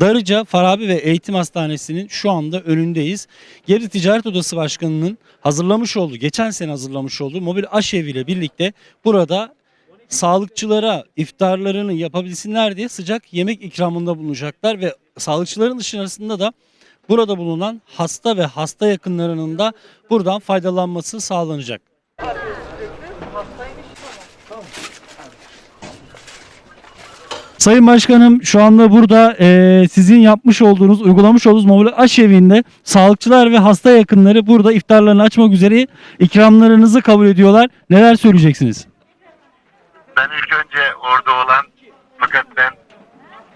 Darıca Farabi ve Eğitim Hastanesi'nin şu anda önündeyiz. Geri Ticaret Odası Başkanı'nın hazırlamış olduğu, geçen sene hazırlamış olduğu mobil aşevi ile birlikte burada sağlıkçılara iftarlarını yapabilsinler diye sıcak yemek ikramında bulunacaklar ve sağlıkçıların dışarısında da burada bulunan hasta ve hasta yakınlarının da buradan faydalanması sağlanacak. Sayın Başkanım şu anda burada eee, sizin yapmış olduğunuz, uygulamış olduğunuz mobil aşevinde sağlıkçılar ve hasta yakınları burada iftarlarını açmak üzere ikramlarınızı kabul ediyorlar. Neler söyleyeceksiniz? Ben ilk önce orada olan fakat ben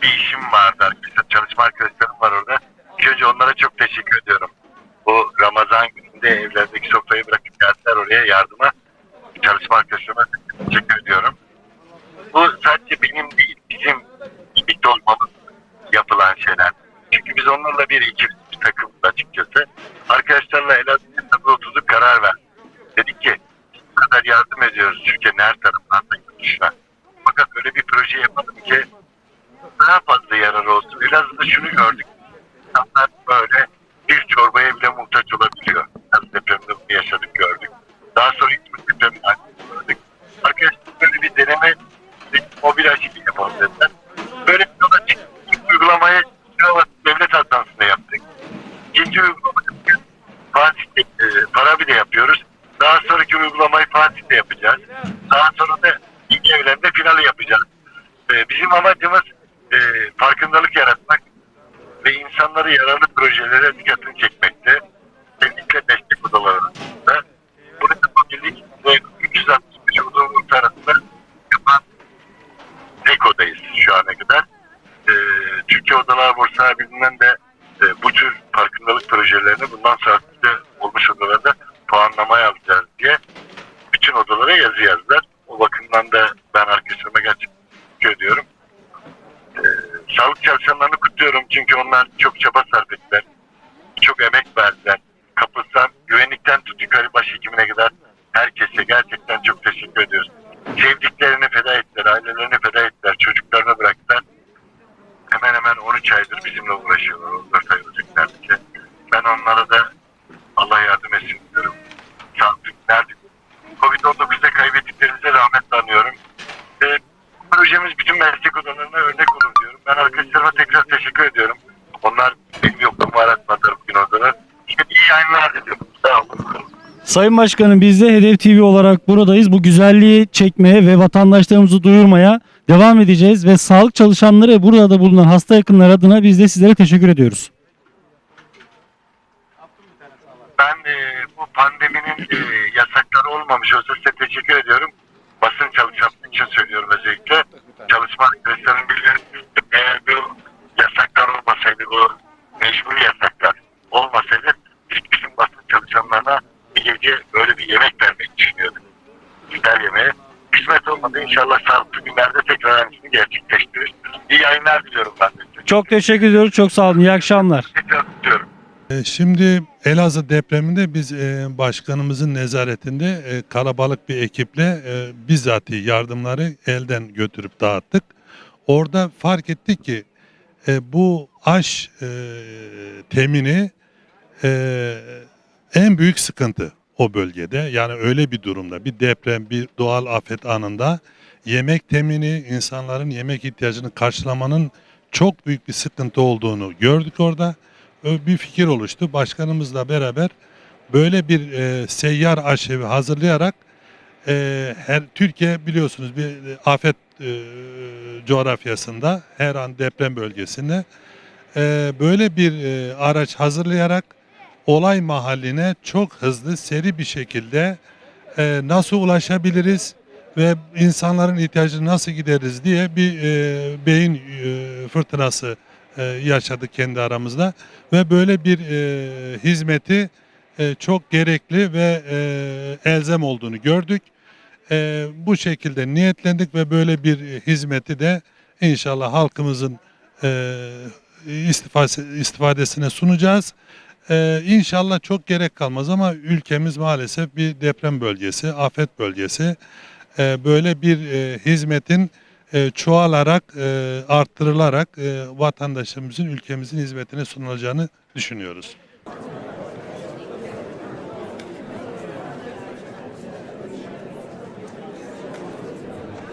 bir işim vardı arkadaşlar. Çalışma arkadaşlarım var orada. İlk önce onlara çok teşekkür ediyorum. Bu Ramazan gününde evlerdeki sofrayı bırakıp geldiler oraya yardıma. Çalışma arkadaşlarıma teşekkür ediyorum. Bu sadece benim değil, bizim birlikte olmamız yapılan şeyler. Çünkü biz onlarla bir ekip, bir takımız açıkçası. Arkadaşlarla Elazığ'da oturduk karar ver. Dedik ki bu yardım ediyoruz Türkiye'nin her tarafından da dışına. Fakat öyle bir proje yapalım ki daha fazla yarar olsun. Elazığ'da şunu gördük. İnsanlar böyle bir çorbaya bile muhtaç olabiliyor. Elazığ depreminde bunu yaşadık gördük. Daha sonra İzmir depreminde aynısını gördük. Arkadaşlar böyle bir deneme mobil aşıyı yapalım dediler. Böyle bir yola çıktık. Sivas Devlet Hastanesi'nde yaptık. İkinci uygulamayı Fatih'te e, Parabi'de yapıyoruz. Daha sonraki uygulamayı Fatih'te yapacağız. Daha sonra da ilk evlerinde finali yapacağız. E, bizim amacımız e, farkındalık yaratmak ve insanları yararlı projelere dikkatini çekmekte. Özellikle destek odalarında. Bunu yapabildik ve 365 odamız arasında yapan tek odayız şu ana kadar. E, Türkiye Odalar Borsa Birliği'nden de e, bu tür farkındalık projelerini bundan sonra olmuş odalarda puanlamaya odalara yazı yazdılar. O bakımdan da ben arkadaşlarıma gerçekten teşekkür ediyorum. E, sağlık çalışanlarını kutluyorum çünkü onlar çok çaba sarf ettiler. Çok emek verdiler. Kapısından güvenlikten tut yukarı başhekimine kadar herkese gerçekten çok teşekkür ediyoruz. Sevdiklerini feda ettiler, ailelerini Ben arkadaşlarıma tekrar teşekkür ediyorum. Onlar benim yokluğumu aratmadılar bugün oradalar. İşte iyi yayınlar diliyorum. Sağ olun. Sayın Başkanım biz de Hedef TV olarak buradayız. Bu güzelliği çekmeye ve vatandaşlarımızı duyurmaya devam edeceğiz ve sağlık çalışanları ve burada bulunan hasta yakınlar adına biz de sizlere teşekkür ediyoruz. Ben e, bu pandeminin e, yasakları olmamış olsa size teşekkür ediyorum. Basın çalışanları için söylüyorum özellikle. Çalışma arkadaşlarım bilir. Olmadı. İnşallah sağlıklı günlerde tekrar aynısını gerçekleştirir. İyi yayınlar diliyorum ben de. Çok teşekkür ediyoruz. Çok sağ olun. İyi akşamlar. Tekrar tutuyorum. E, Şimdi Elazığ depreminde biz e, başkanımızın nezaretinde e, kalabalık bir ekiple e, bizzati yardımları elden götürüp dağıttık. Orada fark ettik ki e, bu aş e, temini e, en büyük sıkıntı o bölgede. Yani öyle bir durumda bir deprem, bir doğal afet anında yemek temini, insanların yemek ihtiyacını karşılamanın çok büyük bir sıkıntı olduğunu gördük orada. Bir fikir oluştu. Başkanımızla beraber böyle bir e, seyyar aşevi hazırlayarak e, her Türkiye biliyorsunuz bir e, afet e, coğrafyasında her an deprem bölgesinde e, böyle bir e, araç hazırlayarak olay mahalline çok hızlı seri bir şekilde e, nasıl ulaşabiliriz ve insanların ihtiyacını nasıl gideriz diye bir e, beyin e, fırtınası e, yaşadık kendi aramızda ve böyle bir e, hizmeti e, çok gerekli ve e, elzem olduğunu gördük. E, bu şekilde niyetlendik ve böyle bir hizmeti de inşallah halkımızın e, istifadesine sunacağız. Ee, inşallah çok gerek kalmaz ama ülkemiz maalesef bir deprem bölgesi, afet bölgesi. Ee, böyle bir e, hizmetin e, çoğalarak, e, arttırılarak e, vatandaşımızın, ülkemizin hizmetine sunulacağını düşünüyoruz.